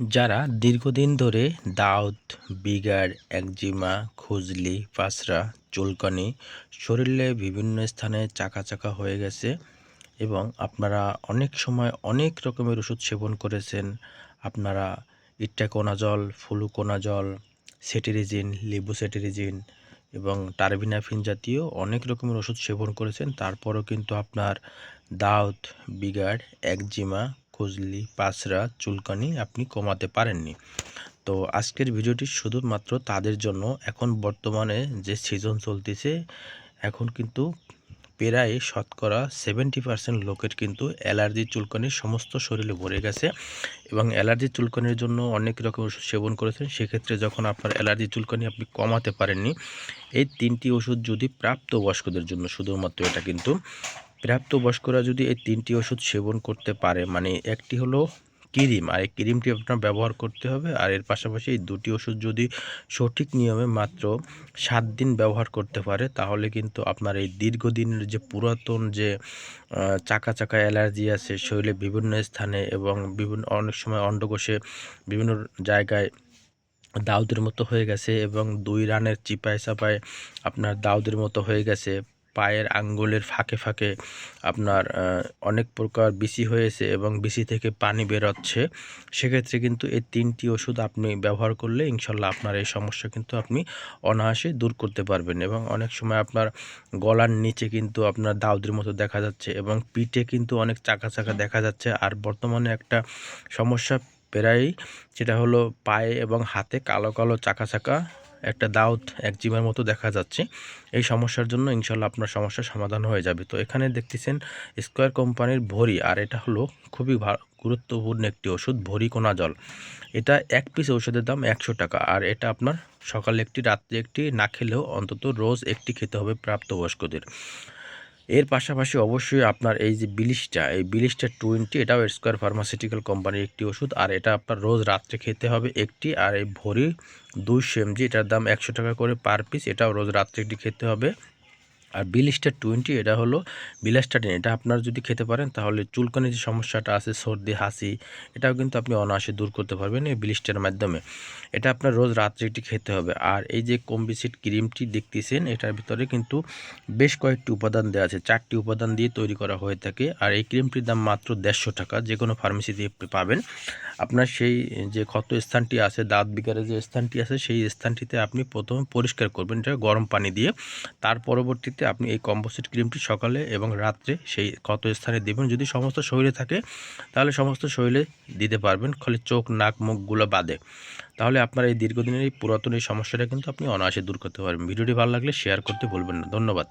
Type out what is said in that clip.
যারা দীর্ঘদিন ধরে দাউদ, বিগার, একজিমা, খুজলি পাসরা চুলকানি, শরীরে বিভিন্ন স্থানে চাকা চাকা হয়ে গেছে এবং আপনারা অনেক সময় অনেক রকমের ওষুধ সেবন করেছেন। আপনারা ইট্টাকোনাজল ফ্লুকোনাজল, সেটেরিজিন লিবু সেটেরিজিন এবং টারবিনাফিন জাতীয় অনেক রকমের ওষুধ সেবন করেছেন। তারপরও কিন্তু আপনার দাউদ, বিগার, একজিমা খুজলি পাসরা চুলকানি আপনি কমাতে পারেননি। তো আজকের ভিডিওটি শুধুমাত্র তাদের জন্য। এখন বর্তমানে যে সিজন চলতেছে, এখন কিন্তু প্রায় শতকরা সেভেন্টি পার্সেন্ট লোকের কিন্তু অ্যালার্জি চুলকানির সমস্ত শরীরে ভরে গেছে এবং অ্যালার্জি চুলকানির জন্য অনেক রকম ওষুধ সেবন করেছেন। সেক্ষেত্রে যখন আপনার অ্যালার্জি চুলকানি আপনি কমাতে পারেননি, এই তিনটি ওষুধ যদি প্রাপ্ত বয়স্কদের জন্য, শুধুমাত্র এটা কিন্তু প্রাপ্তবয়স্করা যদি এই তিনটি ওষুধ সেবন করতে পারে মানে একটি হলো ক্রিম, আর এই ক্রিমটি আপনার ব্যবহার করতে হবে, আর এর পাশাপাশি এই দুটি ওষুধ যদি সঠিক নিয়মে মাত্র সাত দিন ব্যবহার করতে পারে, তাহলে কিন্তু আপনার এই দীর্ঘদিনের যে পুরাতন যে চাকা চাকা অ্যালার্জি আছে, শরীরে বিভিন্ন স্থানে এবং বিভিন্ন, অনেক সময় অন্ডকোষে বিভিন্ন জায়গায় দাউদের মতো হয়ে গেছে এবং দুই রানের চিপায় চাপায় আপনার দাউদের মতো হয়ে গেছে পায়ের আঙ্গুলের ফাঁকে ফাঁকে আপনার অনেক প্রকার বিসি হয়েছে এবং বিসি থেকে পানি বেরোচ্ছে। সেক্ষেত্রে কিন্তু এই তিনটি ওষুধ আপনি ব্যবহার করলে ইনশাল্লাহ আপনার এই সমস্যা কিন্তু আপনি অনায়াসে দূর করতে পারবেন এবং অনেক সময় আপনার গলার নিচে কিন্তু আপনার দাউদের মতো দেখা যাচ্ছে এবং পিঠে কিন্তু অনেক চাকা চাকা দেখা যাচ্ছে। আর বর্তমানে একটা সমস্যা প্রায়ই সেটা হলো পায়ে এবং হাতে কালো কালো চাকা চাকা একটা দাউদ একজিমার মতো দেখা যাচ্ছে। এই সমস্যার জন্য ইনশাল্লাহ আপনার সমস্যার সমাধান হয়ে যাবে। তো এখানে দেখতেছেন স্কোয়ার কোম্পানির ভরি, আর এটা হলো খুবই গুরুত্বপূর্ণ একটি ওষুধ, ভরি কোনা জল এটা এক পিস ওষুধের দাম একশো টাকা, আর এটা আপনার সকালে একটি, রাত্রে একটি, না খেলেও অন্তত রোজ একটি খেতে হবে প্রাপ্তবয়স্কদের। এর পাশাপাশি অবশ্যই আপনার এই যে বিলিশটা, এই বিলিশটা টোয়েন্টি, এটাও স্কোয়ার ফার্মাসিউটিক্যাল কোম্পানির একটি ওষুধ। আর এটা আপনার রোজ রাত্রে খেতে হবে একটি, আর এই ভরি দুই সেমজি, এটার দাম একশো টাকা করে পার পিস এটাও রোজ রাত্রে একটি খেতে হবে। আর বিলিস্টার টোয়েন্টি এটা হলো বিলাস্টাটিন এটা আপনার যদি খেতে পারেন, তাহলে চুলকানির যে সমস্যাটা আছে, সর্দি, হাসি, এটাও কিন্তু আপনি অনায়াসে দূর করতে পারবেন এই বিলিস্টার মাধ্যমে। এটা আপনার রোজ রাত্রে একটি খেতে হবে। আর এই যে কম্বিসিড ক্রিমটি দেখতেছেন, এটার ভিতরে কিন্তু বেশ কয়েকটি উপাদান দেওয়া আছে। চারটি উপাদান দিয়ে তৈরি করা হয়ে থাকে। আর এই ক্রিমটির দাম মাত্র দেড়শো টাকা। যে কোনো ফার্মেসি দিয়ে পাবেন। আপনার সেই যে ক্ষত স্থানটি আছে, দাঁত বিকারের যে স্থানটি আছে, সেই স্থানটিতে আপনি প্রথমে পরিষ্কার করবেন। এটা গরম পানি দিয়ে। তার পরবর্তীতে আপনি এই কম্পোসিট ক্রিমটি সকালে এবং রাত্রে সেই কত স্থানে দেবেন। যদি সমস্ত শরীরে থাকে, তাহলে সমস্ত শরীরে দিতে পারবেন। খালি চোখ, নাক মুখগুলো বাদে। তাহলে আপনার এই দীর্ঘদিনের এই পুরাতন এই সমস্যাটা কিন্তু আপনি অনায়াসে দূর করতে পারবেন। ভিডিওটি ভালো লাগলে শেয়ার করতে ভুলবেন না। ধন্যবাদ।